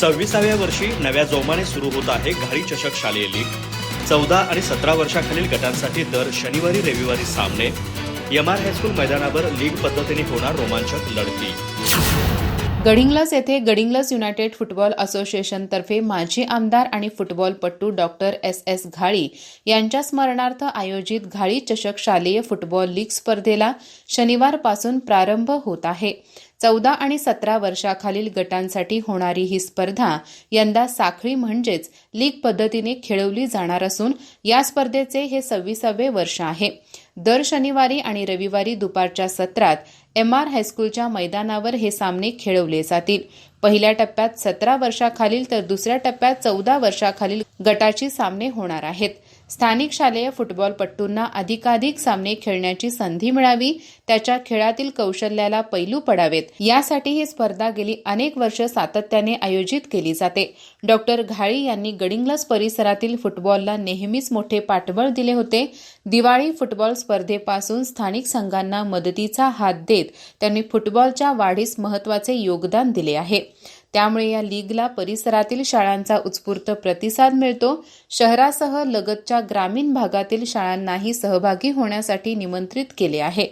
सव्वीसाव्या वर्षी नव्या जोमाने सुरू होत आहे घाडी चषक शालेय लीग. चौदा आणि सतरा वर्षाखालील गटांसाठी दर शनिवारी रविवारी सामने. एम आर हायस्कूल मैदानावर लीग पद्धतीने होणार रोमांचक लढती. गडिंग्लस येथे गडिंग्लस युनायटेड फुटबॉल असोसिएशनतर्फे माजी आमदार आणि फुटबॉलपटू डॉक्टर एस एस घाळी यांच्या स्मरणार्थ आयोजित घाळी चषक शालेय फुटबॉल लीग स्पर्धेला शनिवारपासून प्रारंभ होत आहे. चौदा आणि सतरा वर्षाखालील गटांसाठी होणारी ही स्पर्धा यंदा साखळी म्हणजेच लीग पद्धतीने खेळवली जाणार असून या स्पर्धेचे हे सव्वीसावे वर्ष आहे. दर शनिवारी आणि रविवारी दुपारच्या सत्रात एम आर हायस्कूलच्या मैदानावर हे सामने खेळवले जातील. पहिल्या टप्प्यात सतरा वर्षाखालील तर दुसऱ्या टप्प्यात चौदा वर्षाखालील गटाची सामने होणार आहेत. स्थानिक शालेय फुटबॉलपटूंना अधिकाधिक सामने खेळण्याची संधी मिळावी त्याच्या खेळातील कौशल्याला पैलू पडावेत. यासाठी ही स्पर्धा गेली अनेक वर्ष सातत्याने आयोजित केली जाते. डॉक्टर घाळी यांनी गडिंग्लस परिसरातील फुटबॉलला नेहमीच मोठे पाठबळ दिले होते. दिवाळी फुटबॉल स्पर्धेपासून स्थानिक संघांना मदतीचा हात देत त्यांनी फुटबॉलच्या वाढीस महत्त्वाचे योगदान दिले आहे. त्यामुळे या लीगला परिसरातील शाळांचा उत्स्फूर्त प्रतिसाद मिळतो. शहरासह लगतच्या ग्रामीण भागातील शाळांनाही सहभागी होण्यासाठी निमंत्रित केले आहे.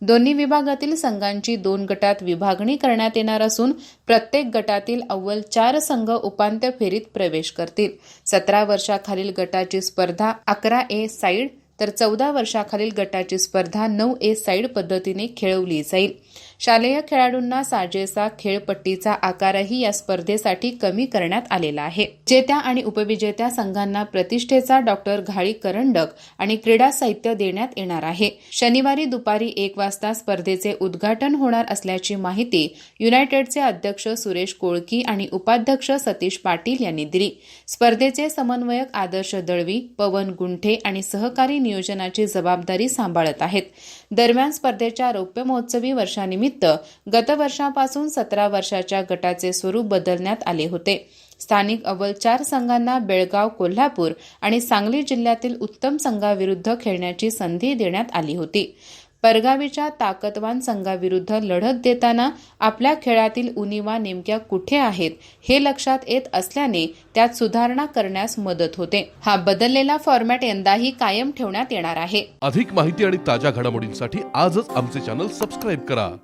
दोन्ही विभागातील संघांची दोन गटात विभागणी करण्यात येणार असून प्रत्येक गटातील अव्वल चार संघ उपांत्य फेरीत प्रवेश करतील. सतरा वर्षाखालील गटाची स्पर्धा अकरा ए साईड तर चौदा वर्षाखालील गटाची स्पर्धा नऊ ए साईड पद्धतीने खेळवली जाईल. शालेय खेळाडूंना साजेसा खेळपट्टीचा आकारही या स्पर्धेसाठी कमी करण्यात आलेला आहे. जेत्या आणि उपविजेत्या संघांना प्रतिष्ठेचा डॉक्टर घाळी करंडक आणि क्रीडा साहित्य देण्यात येणार आहे. शनिवारी दुपारी एक वाजता स्पर्धेचे उद्घाटन होणार असल्याची माहिती युनायटेडचे अध्यक्ष सुरेश कोळकी आणि उपाध्यक्ष सतीश पाटील यांनी दिली. स्पर्धेचे समन्वयक आदर्श दळवी पवन गुंठे आणि सहकारी नियोजनाची जबाबदारी सांभाळत आहेत. दरम्यान स्पर्धेच्या रौप्य महोत्सवी वर्षानिमित्त गतवर्षापासून सतरा वर्षाच्या गटाचे स्वरूप बदलण्यात आले होते. स्थानिक अव्वल चार संघांना बेळगाव कोल्हापूर आणि सांगली जिल्ह्यातील उत्तम संघाविरुद्ध खेळण्याची संधी देण्यात आली होती. परगावीच्या ताकदवान संघाविरुद्ध लढत देताना आपल्या खेळातील उनिवा नेमक्या कुठे आहेत हे लक्षात येत असल्याने त्यात सुधारणा करण्यास मदत होते. हा बदललेला फॉर्मॅट यंदाही कायम ठेवण्यात येणार आहे. अधिक माहिती आणि ताज्या घडामोडींसाठी आजच आमचे चॅनल सबस्क्राईब करा.